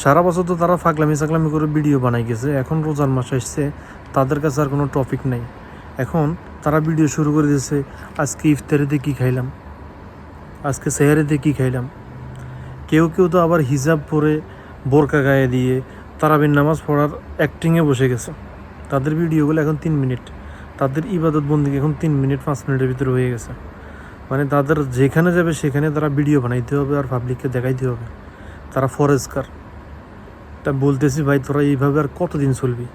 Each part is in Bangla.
সারা বছর তো তারা ফাগলামি সাগলামি করে ভিডিও বানাই গেছে, এখন রোজার মাস আসছে, তাদের কাছে আর কোনো টপিক নাই। এখন তারা ভিডিও শুরু করে দিয়েছে, আজকে ইফতারিতে কী খাইলাম? আজকে সেহারিতে কী খাইলাম? কেউ কেউ তো আবার হিজাব পরে বোরকা গায়ে দিয়ে তারাবির নামাজ পড়ার অ্যাক্টিংয়ে বসে গেছে। তাদের ভিডিওগুলো এখন তিন মিনিট, তাদের ইবাদত বন্দি এখন তিন মিনিট, পাঁচ মিনিটের ভিতরে হয়ে গেছে। মানে তাদের যেখানে যাবে সেখানে তারা ভিডিও বানাইতে হবে আর পাবলিককে দেখাইতে হবে। তারা ফরেস্কার তা বলতেছি, ভাই, তোরা এইভাবে আর কতদিন চলবি?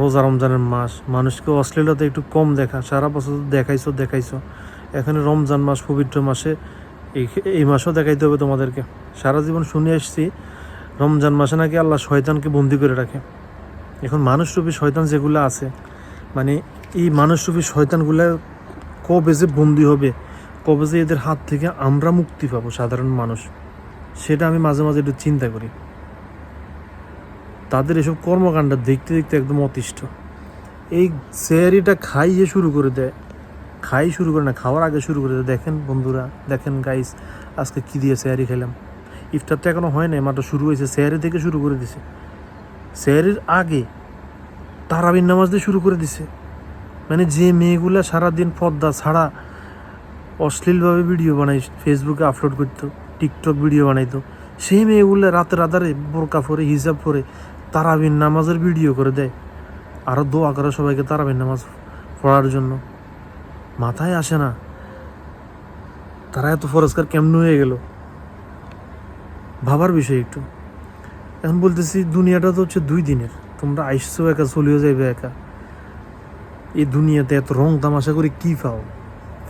রোজা রমজানের মাস, মানুষকে অশ্লীলতা একটু কম দেখা। সারা বছর দেখাইছো দেখাইছো। এখানে রমজান মাস, পবিত্র মাসে, এই এই মাসও দেখাইতে হবে তোমাদেরকে। সারা জীবন শুনে আসছি, রমজান মাসে নাকি আল্লাহ শয়তানকে বন্দি করে রাখে। এখন মানুষরূপী শয়তান যেগুলো আছে মানে এই মানুষরূপী শয়তানগুলো কবে যে বন্দি হবে, কবে যে এদের হাত থেকে আমরা মুক্তি পাবো সাধারণ মানুষ, সেটা আমি মাঝে মাঝে একটু চিন্তা করি। তাদের এসব কর্মকাণ্ড দেখতে দেখতে একদম অতিষ্ঠ। এই স্যারিটা খাইয়ে শুরু করে দেয়, খাই শুরু করে না, খাওয়ার আগে শুরু করে দেয়। দেখেন বন্ধুরা, দেখেন গাইস আজকে কী দিয়ে স্যারি খেলাম ইফতার তো এখনও হয় নাই, মাত্র শুরু হয়েছে স্যারি থেকে শুরু করে দিছে। স্যারির আগে তারাবির নামাজ দিয়ে শুরু করে দিছে। মানে যে মেয়েগুলো সারাদিন পর্দা ছাড়া অশ্লীলভাবে ভিডিও বানাই ফেসবুকে আপলোড করতো টিকটক ভিডিও বানাইতো, সেই মেয়েগুলো রাতে রাতারে বোরকা পরে হিসাব পরে তারাবির নামাজের ভিডিও করে দেয়। আরও দোয়া করে সবাইকে তারাবির নামাজ পড়ার জন্য। মাথায় আসে না। তারা এত ফরস্কার কেমন হয়ে গেল? ভাবার বিষয় একটু। এখন বলতেছি, দুনিয়াটা তো হচ্ছে দুই দিনের। তোমরা আইসছো একা, চলিও যাইবে একা। এই দুনিয়াতে এত রং তামাশা করে কী পাও?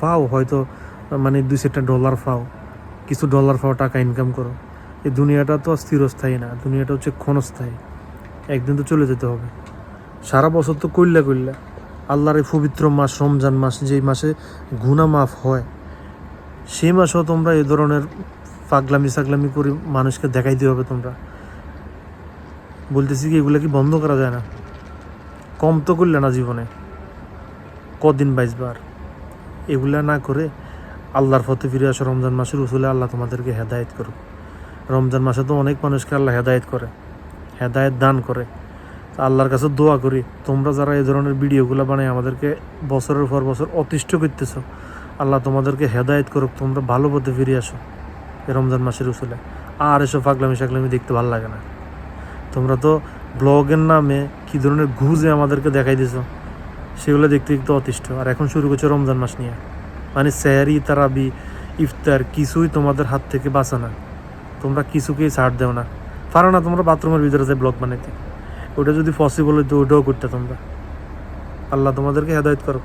পাও হয়তো মানে দুই চারটা ডলার পাও। কিছু ডলার পাও, টাকা ইনকাম করো। এই দুনিয়াটা তো স্থিরস্থায়ী না। দুনিয়াটা হচ্ছে ক্ষণস্থায়ী। একদিন তো চলে যেতে হবে। সারা বছর তো কইল্লা কইল্লা। আল্লাহর এই পবিত্র মাস, রমজান মাস, যেই মাসে গুণা মাফ হয়, সেই মাসেও তোমরা এই ধরনের পাগলামি সাগলামি করে মানুষকে দেখাইতে হবে তোমরা। বলতেছি কি, এগুলো কি বন্ধ করা যায় না? কম তো করলে না জীবনে। কদিন বাইশবার? এগুলা না করে আল্লাহর ফতে ফিরে আসো রমজান মাসের উসুলে আল্লাহ তোমাদেরকে হেদায়ত করুক। রমজান মাসে তো অনেক মানুষকে আল্লাহ হেদায়ত করে। হেদায়েত দান করে। আল্লাহর কাছে দোয়া করি, তোমরা যারা এই ধরনের ভিডিওগুলো বানাই আমাদেরকে বছরের পর বছর অতিষ্ঠ করতেছো, আল্লাহ তোমাদেরকে হেদায়েত করুক, তোমরা ভালো পথে ফিরে আসো এই রমজান মাসের উসুলে। আর এসব ফাগলামি সাগলামি দেখতে ভালো লাগে না। তোমরা তো ব্লগের নামে কী ধরনের ঘুষে আমাদেরকে দেখাই দিছো, সেগুলো দেখতে দেখতে অতিষ্ঠ। আর এখন শুরু করছে রমজান মাস নিয়ে। মানে স্যারি তারাবি, ইফতার কিছুই তোমাদের হাত থেকে বাঁচা না। তোমরা কিছুকেই ছাড় দেও না। পারো না তোমরা বাথরুমের ভিতরে যে ব্লক বানাইতে। ওটা যদি পসিবল হইতো ওটাও করতে তোমরা। আল্লাহ তোমাদেরকে হেদায়ত করো